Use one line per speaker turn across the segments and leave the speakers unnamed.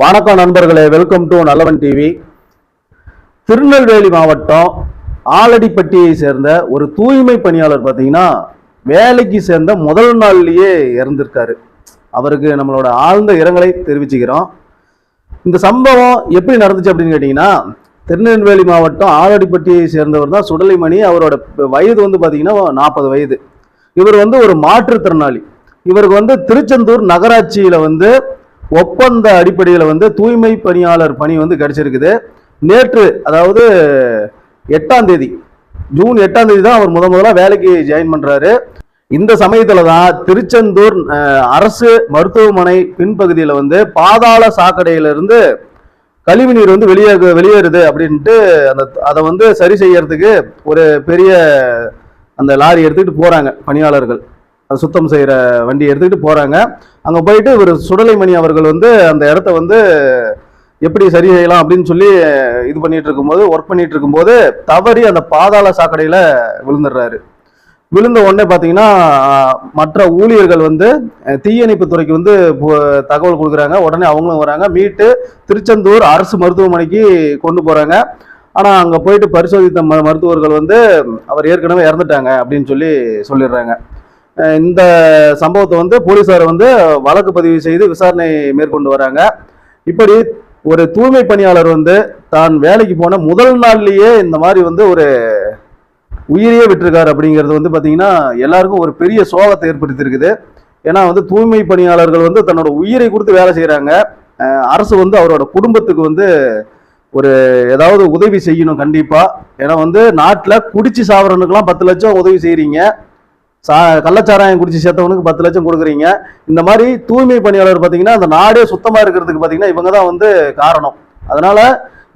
வணக்கம் நண்பர்களே welcome to Nallavan TV Tirunelveli மாவட்டம் ஆலடிப்பட்டியை சேர்ந்த ஒரு தூய்மை பணியாளர் பார்த்தீங்கன்னா வேலைக்கு சேர்ந்த முதல் நாள்லேயே இறந்திருக்காரு. அவருக்கு நம்மளோட ஆழ்ந்த இரங்கலை தெரிவிச்சுக்கிறோம். இந்த சம்பவம் எப்படி நடந்துச்சு அப்படின்னு கேட்டிங்கன்னா திருநெல்வேலி மாவட்டம் ஆலடிப்பட்டியை சேர்ந்தவர் தான் சுடலைமணி. அவரோட வயது வந்து பார்த்தீங்கன்னா நாற்பது வயது. இவர் வந்து ஒரு மாற்றுத்திறனாளி. இவருக்கு வந்து திருச்செந்தூர் நகராட்சியில் வந்து ஒப்பந்த அடிப்படையில் வந்து தூய்மை பணியாளர் பணி வந்து கிடைச்சிருக்குது. நேற்று அதாவது எட்டாம் தேதி ஜூன் எட்டாம் தேதி தான் அவர் முத முதல்ல வேலைக்கு ஜாயின் பண்ணுறாரு இந்த சமயத்தில் தான் திருச்செந்தூர் அரசு மருத்துவமனை பின்பகுதியில் வந்து பாதாள சாக்கடையிலிருந்து கழிவுநீர் கழிவு நீர் வந்து வெளியே வெளியேறுது அப்படின்ட்டு அந்த அதை வந்து சரி செய்யறதுக்கு ஒரு பெரிய அந்த லாரி எடுத்துக்கிட்டு போகிறாங்க பணியாளர்கள். சுத்தம் செய்கிற வண்டியை எடுத்துக்கிட்டு போகிறாங்க அங்கே போயிட்டு இவர் சுடலைமணி அவர்கள் வந்து அந்த இடத்த வந்து எப்படி சரி செய்யலாம் அப்படின்னு சொல்லி இது பண்ணிட்டு இருக்கும்போது ஒர்க் பண்ணிட்டு இருக்கும்போது தவறி அந்த பாதாள சாக்கடையில் விழுந்துடுறாரு. விழுந்த உடனே பார்த்தீங்கன்னா மற்ற ஊழியர்கள் வந்து தீயணைப்பு துறைக்கு வந்து தகவல் கொடுக்குறாங்க. உடனே அவங்களும் வராங்க. மீட்டு திருச்செந்தூர் அரசு மருத்துவமனைக்கு கொண்டு போகிறாங்க ஆனால் அங்கே போயிட்டு பரிசோதித்த ம- மருத்துவர்கள் வந்து அவர் ஏற்கனவே இறந்துட்டாங்க அப்படின்னு சொல்லி சொல்லிடுறாங்க. இந்த சம்பவத்தை வந்து போலீசார் வந்து வழக்கு பதிவு செய்து விசாரணை மேற்கொண்டு வராங்க. இப்படி ஒரு தூய்மை பணியாளர் வந்து தான் வேலைக்கு போன முதல் நாள்லயே இந்த மாதிரி வந்து ஒரு உயிரையே விட்டுருக்காரு அப்படிங்கிறது வந்து பார்த்தீங்கன்னா எல்லாருக்கும் ஒரு பெரிய சோகத்தை ஏற்படுத்தியிருக்குது. ஏன்னா வந்து தூய்மை பணியாளர்கள் வந்து தன்னோட உயிரை கொடுத்து வேலை செய்கிறாங்க அரசு வந்து அவரோட குடும்பத்துக்கு வந்து ஒரு ஏதாவது உதவி செய்யணும் கண்டிப்பாக ஏன்னா வந்து நாட்டில் குடிச்சு சாவரனுக்குலாம் பத்து லட்சம் உதவி செய்கிறீங்க சா கள்ளச்சாராயம் குடிச்சு சேர்த்தவனுக்கு பத்து லட்சம் கொடுக்குறீங்க. இந்த மாதிரி தூய்மை பணியாளர் பார்த்தீங்கன்னா அந்த நாடே சுத்தமாக இருக்கிறதுக்கு பார்த்தீங்கன்னா இவங்க தான் வந்து காரணம். அதனால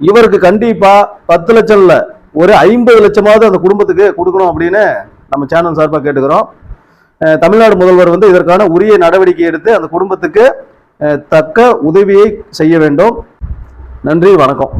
இவருக்கு கண்டிப்பாக பத்து லட்சம் இல்லை ஒரு ஐம்பது லட்சமாவது அந்த குடும்பத்துக்கு கொடுக்கணும் அப்படின்னு நம்ம சேனல் சார்பாக கேட்டுக்கிறோம். தமிழ்நாடு முதல்வர் வந்து இதற்கான உரிய நடவடிக்கை எடுத்து அந்த குடும்பத்துக்கு தக்க உதவியை செய்ய வேண்டும். நன்றி வணக்கம்.